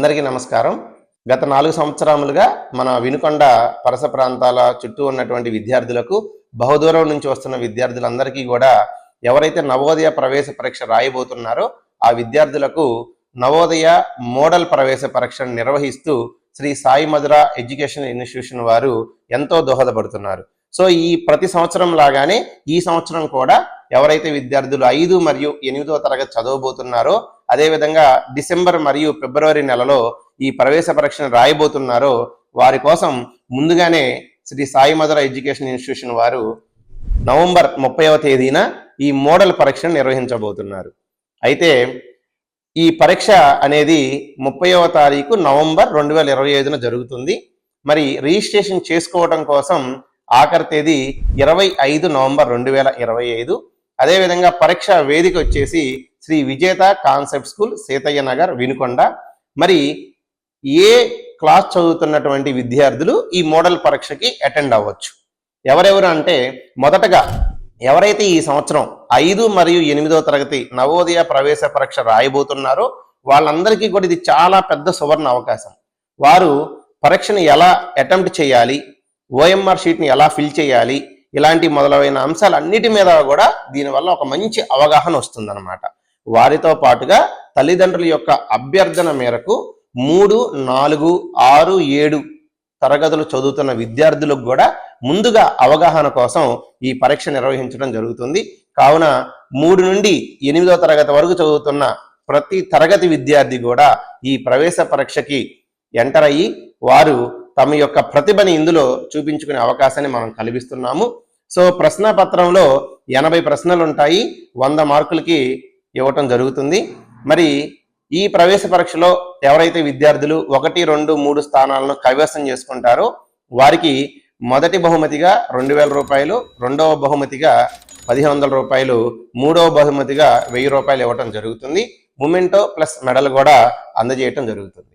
అందరికీ నమస్కారం. గత నాలుగు సంవత్సరాలుగా మన వినుకొండ పరస ప్రాంతాల చుట్టూ ఉన్నటువంటి విద్యార్థులకు బహుదూరం నుంచి వస్తున్న విద్యార్థులందరికీ కూడా ఎవరైతే నవోదయ ప్రవేశ పరీక్ష రాయబోతున్నారో ఆ విద్యార్థులకు నవోదయ మోడల్ ప్రవేశ పరీక్షను నిర్వహిస్తూ శ్రీ సాయి మధుర ఎడ్యుకేషన్ ఇన్స్టిట్యూషన్ వారు ఎంతో దోహదపడుతున్నారు. సో ఈ ప్రతి సంవత్సరం లాగానే ఈ సంవత్సరం కూడా ఎవరైతే విద్యార్థులు ఐదు మరియు ఎనిమిదో తరగతి చదవబోతున్నారో అదేవిధంగా డిసెంబర్ మరియు ఫిబ్రవరి నెలలో ఈ ప్రవేశ పరీక్షను రాయబోతున్నారో వారి కోసం ముందుగానే శ్రీ సాయి మధుర ఎడ్యుకేషన్ ఇన్స్టిట్యూషన్ వారు నవంబర్ ముప్పైవ తేదీన ఈ మోడల్ పరీక్షను నిర్వహించబోతున్నారు. అయితే ఈ పరీక్ష అనేది ముప్పైవ తారీఖు నవంబర్ రెండు వేల ఇరవై ఐదున జరుగుతుంది. మరి రిజిస్ట్రేషన్ చేసుకోవడం కోసం ఆఖరి తేదీ ఇరవై ఐదు నవంబర్ రెండు వేల ఇరవై ఐదు. అదేవిధంగా పరీక్ష వేదిక వచ్చేసి శ్రీ విజేత కాన్సెప్ట్ స్కూల్ సీతయ్య నగర్ వినుకొండ. మరి ఏ క్లాస్ చదువుతున్నటువంటి విద్యార్థులు ఈ మోడల్ పరీక్షకి అటెండ్ అవ్వచ్చు? ఎవరెవరు అంటే మొదటగా ఎవరైతే ఈ సంవత్సరం ఐదు మరియు ఎనిమిదో తరగతి నవోదయ ప్రవేశ పరీక్ష రాయబోతున్నారో వాళ్ళందరికీ కూడా ఇది చాలా పెద్ద సువర్ణ అవకాశం. వారు పరీక్షను ఎలా అటెంప్ట్ చేయాలి ఓఎంఆర్ షీట్ని ఎలా ఫిల్ చేయాలి ఇలాంటి మొదలైన అంశాలన్నిటి మీద కూడా దీనివల్ల ఒక మంచి అవగాహన వస్తుందన్నమాట. వారితో పాటుగా తల్లిదండ్రుల యొక్క అభ్యర్థన మేరకు మూడు నాలుగు ఆరు ఏడు తరగతులు చదువుతున్న విద్యార్థులకు కూడా ముందుగా అవగాహన కోసం ఈ పరీక్ష నిర్వహించడం జరుగుతుంది. కావున మూడు నుండి ఎనిమిదో తరగతి వరకు చదువుతున్న ప్రతి తరగతి విద్యార్థి కూడా ఈ ప్రవేశ పరీక్షకి ఎంటర్ అయ్యి వారు తమ యొక్క ప్రతిభని ఇందులో చూపించుకునే అవకాశాన్ని మనం కల్పిస్తున్నాము. సో ప్రశ్న పత్రంలో ఎనభై ప్రశ్నలు ఉంటాయి వంద మార్కులకి ఇవ్వటం జరుగుతుంది. మరి ఈ ప్రవేశ పరీక్షలో ఎవరైతే విద్యార్థులు ఒకటి రెండు మూడు స్థానాలను కైవసం చేసుకుంటారో వారికి మొదటి బహుమతిగా రెండు వేల రూపాయలు రెండవ బహుమతిగా పదిహేను వందల రూపాయలు మూడవ బహుమతిగా వెయ్యి రూపాయలు ఇవ్వటం జరుగుతుంది. మూమెంటో ప్లస్ మెడల్ కూడా అందజేయటం జరుగుతుంది.